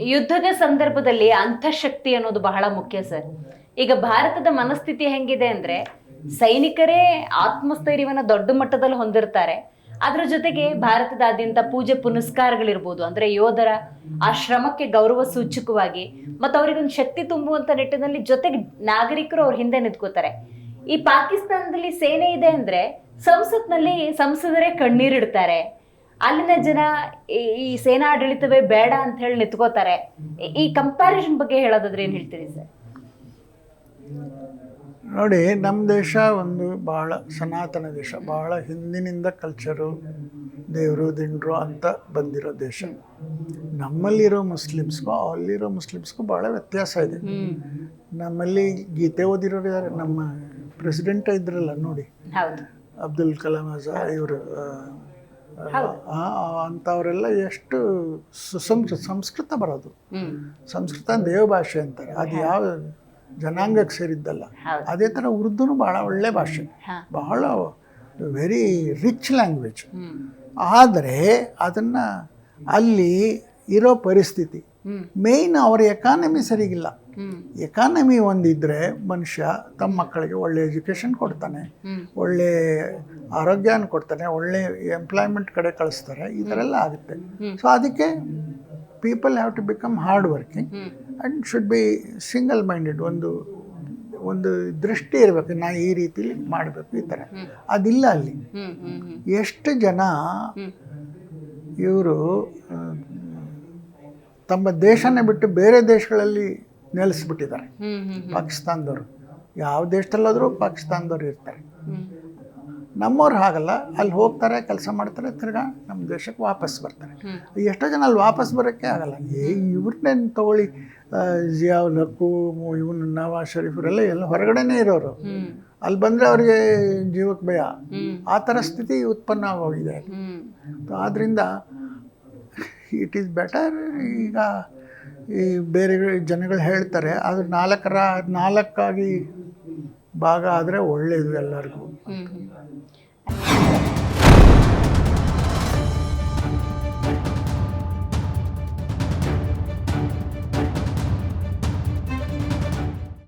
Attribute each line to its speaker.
Speaker 1: ಯುದ್ಧದ ಸಂದರ್ಭದಲ್ಲಿ ಅಂತಃಶಕ್ತಿ ಅನ್ನೋದು ಬಹಳ ಮುಖ್ಯ ಸರ್. ಈಗ ಭಾರತದ ಮನಸ್ಥಿತಿ ಹೆಂಗಿದೆ ಅಂದ್ರೆ ಸೈನಿಕರೇ ಆತ್ಮಸ್ಥೈರ್ಯವನ್ನ ದೊಡ್ಡ ಮಟ್ಟದಲ್ಲಿ ಹೊಂದಿರ್ತಾರೆ. ಅದ್ರ ಜೊತೆಗೆ ಭಾರತದಾದ್ಯಂತ ಪೂಜೆ ಪುನಸ್ಕಾರಗಳಿರ್ಬೋದು. ಅಂದ್ರೆ ಯೋಧರ ಆ ಶ್ರಮಕ್ಕೆ ಗೌರವ ಸೂಚಕವಾಗಿ ಮತ್ತು ಅವರಿಗೊಂದು ಶಕ್ತಿ ತುಂಬುವಂತ ನಿಟ್ಟಿನಲ್ಲಿ ಜೊತೆಗೆ ನಾಗರಿಕರು ಅವ್ರ ಹಿಂದೆ ನಿಂತ್ಕೋತಾರೆ. ಈ ಪಾಕಿಸ್ತಾನದಲ್ಲಿ ಸೇನೆ ಇದೆ ಅಂದ್ರೆ ಸಂಸತ್ನಲ್ಲಿ ಸಂಸದರೇ ಕಣ್ಣೀರಿಡ್ತಾರೆ. ಅಲ್ಲಿನ ಜನ ಈ- ಸೇನಾ ಆಡಳಿತವೇ ಬೇಡ ಅಂತ ಹೇಳಿ ನಿಂತ್ಕೋತಾರೆ. ಈ- ಕಂಪ್ಯಾರಿಸನ್ ಬಗ್ಗೆ ಹೇಳೋದಾದ್ರೆ ಏನು ಹೇಳ್ತೀರಿ ಸರ್?
Speaker 2: ನೋಡಿ ನಮ್ಮ ದೇಶ ಒಂದು ಭಾಳ ಸನಾತನ ದೇಶ ಭಾಳ ಹಿಂದಿನಿಂದ ಕಲ್ಚರು ದೇವರು ದಿಂಡ್ರು ಅಂತ ಬಂದಿರೋ ದೇಶ. ನಮ್ಮಲ್ಲಿರೋ ಮುಸ್ಲಿಮ್ಸ್ಗೂ ಅಲ್ಲಿರೋ ಮುಸ್ಲಿಮ್ಸ್ಗೂ ಭಾಳ ವ್ಯತ್ಯಾಸ ಇದೆ. ನಮ್ಮಲ್ಲಿ ಗೀತೆ ಓದಿರೋರು ಯಾರು? ನಮ್ಮ ಪ್ರೆಸಿಡೆಂಟ್ ಇದ್ರಲ್ಲ ನೋಡಿ. ಅಬ್ದುಲ್ ಕಲಾಂ ಆಜಾ ಇವರು ಅಂಥವರೆಲ್ಲ ಎಷ್ಟು ಸುಸಂಸ್ಕೃತ ಸಂಸ್ಕೃತ ಬರೋದು. ಸಂಸ್ಕೃತ ದೇವಭಾಷೆ ಅಂತಾರೆ. ಅದು ಯಾವ ಜನಾಂಗಕ್ಕೆ ಸೇರಿದ್ದಲ್ಲ. ಅದೇ ಥರ ಉರ್ದು ಬಹಳ ಒಳ್ಳೆ ಭಾಷೆ. ಬಹಳ ವೆರಿ ರಿಚ್ ಲ್ಯಾಂಗ್ವೇಜ್. ಆದರೆ ಅದನ್ನು ಅಲ್ಲಿ ಇರೋ ಪರಿಸ್ಥಿತಿ ಮೇಯ್ನ್ ಅವರ ಎಕಾನಮಿ ಸರಿಗಿಲ್ಲ. ಎಕಾನಮಿ ಒಂದಿದ್ರೆ ಮನುಷ್ಯ ತಮ್ಮ ಮಕ್ಕಳಿಗೆ ಒಳ್ಳೆ ಎಜುಕೇಷನ್ ಕೊಡ್ತಾನೆ ಒಳ್ಳೆ ಆರೋಗ್ಯನ ಕೊಡ್ತಾನೆ ಒಳ್ಳೆ ಎಂಪ್ಲಾಯ್ಮೆಂಟ್ ಕಡೆ ಕಳಿಸ್ತಾರೆ ಈ ಥರ ಎಲ್ಲ ಆಗುತ್ತೆ. ಸೊ ಅದಕ್ಕೆ people have to become hard working and should be single minded ಒಂದು ಒಂದು ದೃಷ್ಟಿ ಇರಬೇಕು ನಾ ಈ ರೀತಿಲಿ ಮಾಡಬೇಕು ಈ ಥರ. ಅದಿಲ್ಲ ಅಲ್ಲಿ. ಎಷ್ಟು ಜನ ಇವರು ತಮ್ಮ ದೇಶನೇ ಬಿಟ್ಟು ಬೇರೆ ದೇಶಗಳಲ್ಲಿ ನೆಲೆಸಿಬಿಟ್ಟಿದ್ದಾರೆ. ಪಾಕಿಸ್ತಾನದವರು. ಯಾವ ದೇಶದಲ್ಲಾದರೂ ಪಾಕಿಸ್ತಾನದವ್ರು ಇರ್ತಾರೆ. ನಮ್ಮವ್ರು ಹಾಗಲ್ಲ. ಅಲ್ಲಿ ಹೋಗ್ತಾರೆ ಕೆಲಸ ಮಾಡ್ತಾರೆ ತಿರ್ಗಾ ನಮ್ಮ ದೇಶಕ್ಕೆ ವಾಪಸ್ ಬರ್ತಾರೆ. ಎಷ್ಟೋ ಜನ ಅಲ್ಲಿ ವಾಪಸ್ ಬರೋಕ್ಕೆ ಆಗಲ್ಲ. ಏ ಇವ್ರನ್ನೇನು ತಗೊಳ್ಳಿ. ಜಿಯಾವುಲ್ ಹಕ್ಕು ಇವನು ನವಾಜ್ ಶರೀಫ್ ಎಲ್ಲ ಹೊರಗಡೆನೇ ಇರೋರು. ಅಲ್ಲಿ ಬಂದರೆ ಅವ್ರಿಗೆ ಜೀವಕ್ಕೆ ಭಯ. ಆ ಥರ ಸ್ಥಿತಿ ಉತ್ಪನ್ನ ಆಗೋಗಿದೆ ಆದ್ದರಿಂದ ಇಟ್ ಈಸ್ ಬೆಟರ್ ಈಗ ಈ ಬೇರೆ ಜನಗಳು ಹೇಳ್ತಾರೆ ಅದು ನಾಲ್ಕರ, ನಾಲ್ಕಾಗಿ ಭಾಗ ಆದರೆ ಒಳ್ಳೆಯದು ಎಲ್ಲರಿಗೂ.